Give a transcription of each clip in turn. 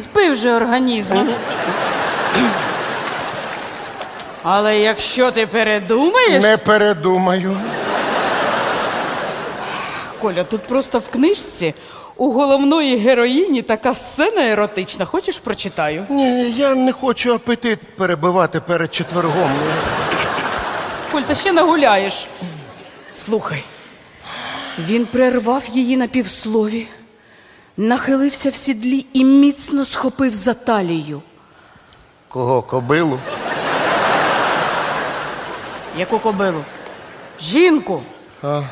Спи вже організм. Але якщо ти передумаєш, Не передумаю. Коля, тут просто в книжці у головної героїні така сцена еротична. Хочеш прочитаю? Ні, я не хочу апетит перебивати перед четвергом. Коль, та ще нагуляєш. Слухай. Він прервав її на півслові, нахилився в сідлі і міцно схопив за талію. Кого кобилу? Яку кобилу? Жінку. А.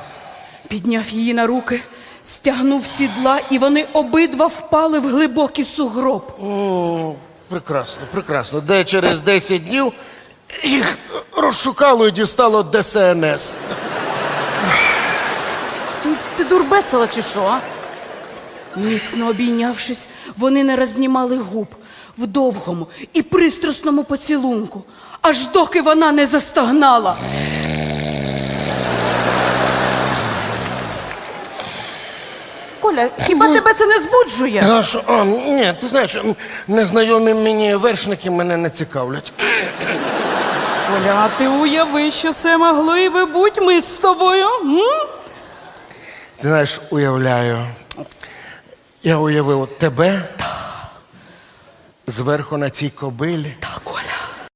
Підняв її на руки, стягнув сідла, і вони обидва впали в глибокий сугроб. О, прекрасно, прекрасно. Де через 10 днів їх розшукало і дістало ДСНС. Ти дурбецела чи що? а? Міцно обійнявшись, вони не рознімали губ в довгому і пристрасному поцілунку, аж доки вона не застогнала. Коля, хіба тебе це не збуджує? А що? А, ні, ти знаєш, незнайомі мені вершники мене не цікавлять. Коля, а ти уяви, що це могло і би бути ми з тобою. М? Ти знаєш, уявляю. Я уявив тебе зверху на цій кобилі.